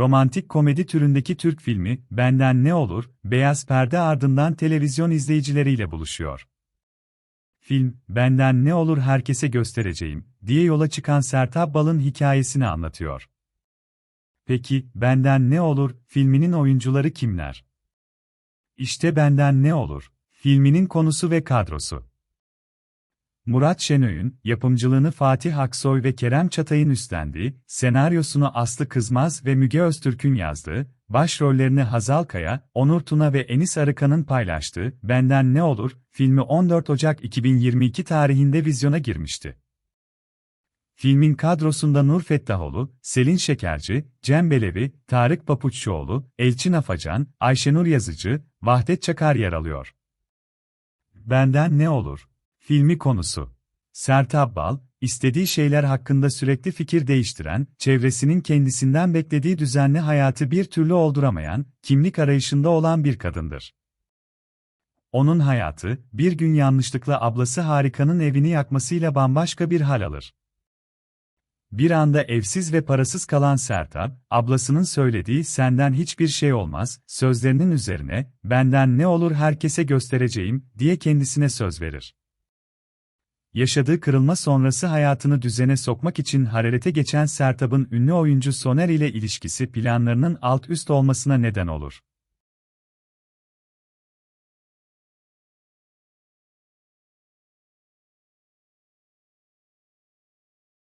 romantik komedi türündeki Türk filmi Benden Ne Olur, beyaz perde ardından televizyon izleyicileriyle buluşuyor. Film, Benden Ne Olur Herkese Göstereceğim diye yola çıkan Sertab Bal'ın hikayesini anlatıyor. Peki, Benden Ne Olur filminin oyuncuları kimler? İşte Benden Ne Olur filminin konusu ve kadrosu. Murat Şenöy'ün, yapımcılığını Fatih Aksoy ve Kerem Çatay'ın üstlendiği, senaryosunu Aslı Kızmaz ve Müge Öztürk'ün yazdığı, başrollerini Hazal Kaya, Onur Tuna ve Enis Arıkan'ın paylaştığı Benden Ne Olur, filmi 14 Ocak 2022 tarihinde vizyona girmişti. Filmin kadrosunda Nur Fettahoğlu, Selin Şekerci, Cem Belevi, Tarık Papuççuoğlu, Elçin Afacan, Ayşenur Yazıcı, Vahdet Çakar yer alıyor. Benden Ne Olur? Filmi konusu. Sertab Bal, istediği şeyler hakkında sürekli fikir değiştiren, çevresinin kendisinden beklediği düzenli hayatı bir türlü olduramayan, kimlik arayışında olan bir kadındır. Onun hayatı, bir gün yanlışlıkla ablası Harika'nın evini yakmasıyla bambaşka bir hal alır. Bir anda evsiz ve parasız kalan Sertab, ablasının söylediği senden hiçbir şey olmaz, sözlerinin üzerine, benden ne olur herkese göstereceğim, diye kendisine söz verir. Yaşadığı kırılma sonrası hayatını düzene sokmak için hararete geçen Sertab'ın ünlü oyuncu Soner ile ilişkisi planlarının alt üst olmasına neden olur.